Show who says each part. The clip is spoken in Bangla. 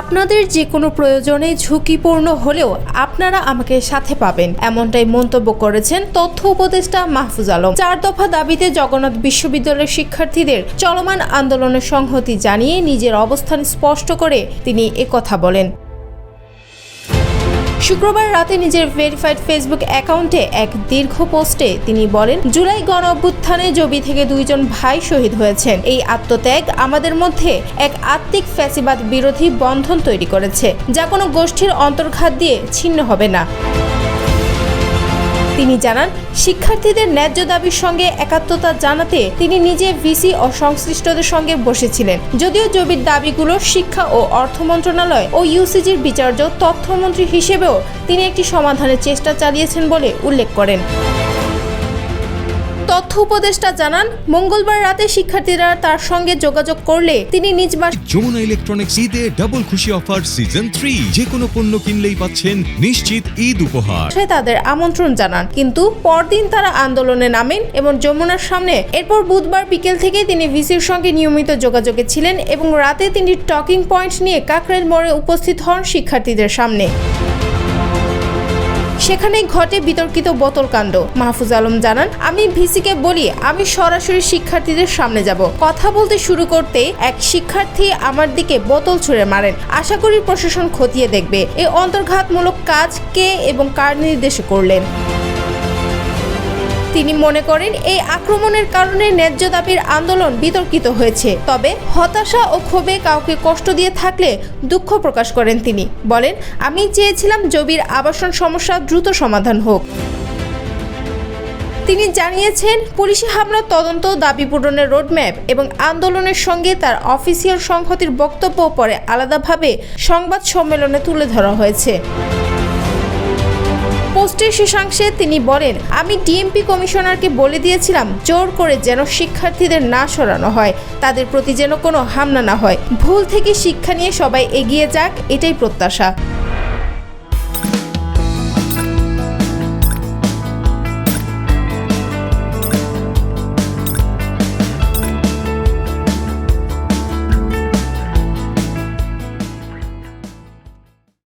Speaker 1: আপনাদের যে কোনো প্রয়োজনে ঝুঁকিপূর্ণ হলেও আপনারা আমাকে সাথে পাবেন। এমনটাই মন্তব্য করেছেন তথ্য উপদেষ্টা মাহফুজ আলম। চার দফা দাবিতে জগন্নাথ বিশ্ববিদ্যালয়ের শিক্ষার্থীদের চলমান আন্দোলনের সংহতি জানিয়ে নিজের অবস্থান স্পষ্ট করে তিনি একথা বলেন। শুক্রবার রাতে নিজের ভেরিফাইড ফেসবুক অ্যাকাউন্টে এক দীর্ঘ পোস্টে তিনি বলেন, জুলাই গণ অভ্যুত্থানে জবি থেকে দুইজন ভাই শহীদ হয়েছেন। এই আত্মত্যাগ আমাদের মধ্যে এক আত্মিক ফ্যাসিবাদ বিরোধী বন্ধন তৈরি করেছে, যা কোনো গোষ্ঠীর অন্তর্ঘাত দিয়ে ছিন্ন হবে না। তিনি জানান, শিক্ষার্থীদের ন্যায্য দাবির সঙ্গে একাত্মতা জানাতে তিনি নিজে ভিসি ও সংশ্লিষ্টদের সঙ্গে বসেছিলেন। যদিও জবির দাবিগুলো শিক্ষা ও অর্থ মন্ত্রণালয় ও ইউসিজির বিচার্য তথ্যমন্ত্রী হিসেবেও তিনি একটি সমাধানের চেষ্টা চালিয়েছেন বলে উল্লেখ করেন। তথ্য উপদেষ্টা জানান মঙ্গলবার রাতে শিক্ষার্থীরা তার সঙ্গে যোগাযোগ করলে তিনি নিজ
Speaker 2: যমুনা ইলেকট্রনিক্স ঈদে ডাবল খুশি অফার সিজন থ্রি যে কোনো পণ্য কিনলেই পাচ্ছেন নিশ্চিত ঈদ উপহার।
Speaker 1: বাসায় তাদের আমন্ত্রণ জানান কিন্তু পরদিন তারা আন্দোলনে নামেন এবং যমুনার সামনে এরপর বুধবার বিকেল থেকে তিনি ভিসির সঙ্গে নিয়মিত যোগাযোগে ছিলেন এবং রাতে তিনি টকিং পয়েন্ট নিয়ে কাকরেল মোড়ে উপস্থিত হন শিক্ষার্থীদের সামনে। সেখানেই ঘটে বিতর্কিত বোতল কাণ্ড। মাহফুজ আলম জানান, আমি ভিসিকে বলি, আমি সরাসরি শিক্ষার্থীদের সামনে যাব। কথা বলতে শুরু করতে এক শিক্ষার্থী আমার দিকে বোতল ছুঁড়ে মারেন। আশা করি প্রশাসন খতিয়ে দেখবে। এই অন্তর্ঘাতমূলক কাজ কে এবং কার নির্দেশে করলেন? তিনি মনে করেন এই আক্রমণের কারণে ন্যায্য দাবির আন্দোলন বিতর্কিত হয়েছে। তবে হতাশা ও ক্ষোভে কাউকে কষ্ট দিয়ে থাকলে দুঃখ প্রকাশ করেন তিনি। বলেন, আমি চেয়েছিলাম জবির আবাসন সমস্যা দ্রুত সমাধান হোক। তিনি জানিয়েছেন, পুলিশি হামলার তদন্ত, দাবি পূরণের রোডম্যাপ এবং আন্দোলনের সঙ্গে তার অফিসিয়াল সংহতির বক্তব্য পরে আলাদাভাবে সংবাদ সম্মেলনে তুলে ধরা হয়েছে। পোস্টের শেষাংশে তিনি বলেন, আমি ডিএমপি কমিশনারকে বলে দিয়েছিলাম, জোর করে যেন শিক্ষার্থীদের না সরানো হয়। তাদের প্রতি যেন কোনো হামলা না হয়। ভুল থেকে শিক্ষা নিয়ে সবাই এগিয়ে যাক, এটাই প্রত্যাশা।